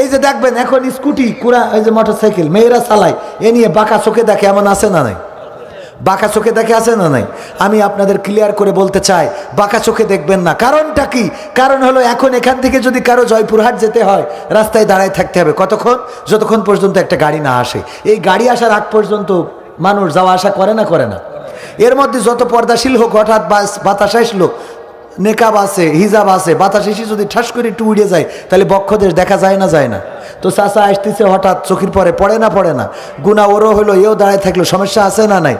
এই যে দেখবেন এখন স্কুটি, কুড়া, এই যে মোটর সাইকেল মেয়েরা চালায়, এ নিয়ে বাঁকা চোখে দেখে এমন আছে না নাই? বাঁকা চোখে দেখে আছে না নাই? আমি আপনাদের ক্লিয়ার করে বলতে চাই, বাঁকা চোখে দেখবেন না। কারণটা কি? কারণ হলো এখন এখান থেকে যদি কারও জয়পুরহাট যেতে হয়, রাস্তায় দাঁড়ায় থাকতে হবে। কতক্ষণ? যতক্ষণ পর্যন্ত একটা গাড়ি না আসে। এই গাড়ি আসার আগ পর্যন্ত মানুষ যাওয়া আসা করে না করে না। এর মধ্যে যত পর্দাশীল হোক, হঠাৎ বাতাস আসলো নেকাব আছে হিজাব আছে বাতাস এসে যদি ঠাস করে একটু উড়ে যায় তাহলে বক্ষদেশ দেখা যায় না যায় না। তো চাচা আসতেছে হঠাৎ চোখের পরে পড়ে না পড়ে না। গুণা ওরও হলো এও দাঁড়ায় থাকল সমস্যা আছে না নাই?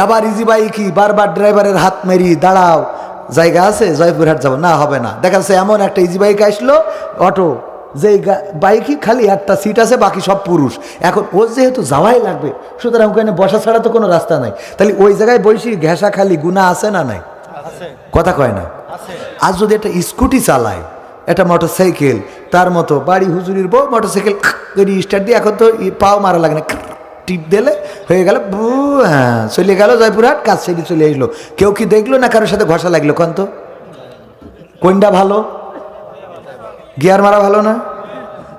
আবার ইজি বাইকি বারবার ড্রাইভারের হাত মেরি দাঁড়াও। জায়গা আছে? জয়পুরহাট যাব। না হবে না। দেখা যাচ্ছে এমন একটা ইজি বাইক আসলো অটো। যে বাইকই খালি একটা সিট আছে বাকি সব পুরুষ। এখন ওর যেহেতু যাওয়াই লাগবে সুতরাং ওখানে বসা ছাড়া তো কোনো রাস্তা নাই। তাহলে ওই জায়গায় বসি ঘেঁষা খালি গুণা আছে না নাই? কথা কয় না। আজ যদি একটা স্কুটি চালায়, একটা মোটর সাইকেল তার মতো বাড়ি হুজুরির বউ মোটর সাইকেল স্টার্ট দিয়ে এখন তো পাও মারা লাগে না টিপ দিলে হয়ে গেল হ্যাঁ চলে গেল জয়পুরহাট, কাজ সেটি চলে আসলো। কেউ কি দেখল না কারোর সাথে ঘষা লাগল কোন তো? কোনটা ভালো? গিয়ার মারা ভালো না?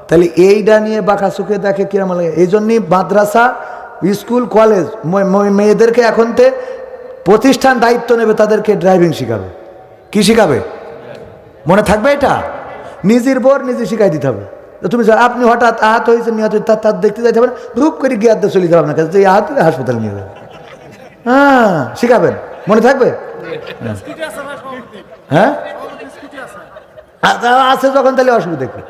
তাহলে এইটা নিয়ে বাঁকা সুখে দেখে কিরম লাগে? এই জন্যই মাদ্রাসা, স্কুল, কলেজ মেয়েদেরকে এখন তে প্রতিষ্ঠান দায়িত্ব নেবে, তাদেরকে ড্রাইভিং শেখাবে। কি শিখাবে? মনে থাকবে এটা? নিজের বোর নিজে শিখাই দিতে হবে। তুমি আপনি হঠাৎ আহত হয়েছে নিহত হয়েছে, তার তার দেখতে যাইতে হবে না রূপ করে গিয়ার চলে যাবে আপনার কাছে। যে আহত হাসপাতালে নিয়ে যাবে। হ্যাঁ শিখাবেন? মনে থাকবে? হ্যাঁ? আছে যখন তাহলে অসুবিধা কি?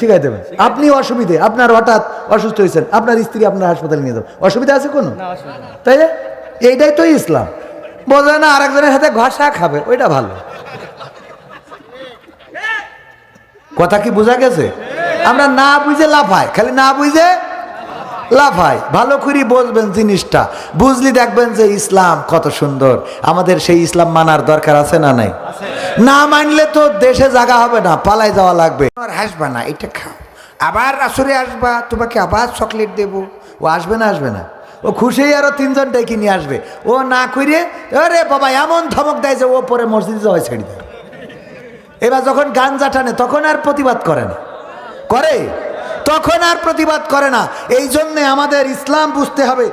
শিখাই দেবেন। আপনি অসুবিধে আপনার হঠাৎ অসুস্থ হয়েছেন আপনার স্ত্রী আপনার হাসপাতালে নিয়ে যাবেন অসুবিধা আছে কোনো? তাই? এইটাই তো ইসলাম। বোঝে না, আরেকজনের সাথে ঘষা খাবে, ওইটা ভালো। কথা কি বোঝা গেছে? আমরা না বুঝে লাফাই খালি না বুঝে লাফাই ভালো করে বলবেন জিনিসটা, বুঝলি দেখবেন যে ইসলাম কত সুন্দর। আমাদের সেই ইসলাম মানার দরকার আছে না নাই? না মানলে তো দেশে জায়গা হবে না, পালাই যাওয়া লাগবে। আর হাসবা না, এটা খাও। আবার আসরে আসবা, তোমাকে আবার চকলেট দেব। ও আসবে না আসবে না। ও খুশি আরও তিনজনটাই ডেকে নিয়ে আসবে। ও না করে আরে বাবা, এমন ধমক দেয় যে ও পরে মসজিদে যাওয়া ছেড়ে দেয়। এবার যখন গাঞ্জা টানে, তখন আর প্রতিবাদ করে না। করে? তখন আর প্রতিবাদ করে না। এই জন্যে আমাদের ইসলাম বুঝতে হবে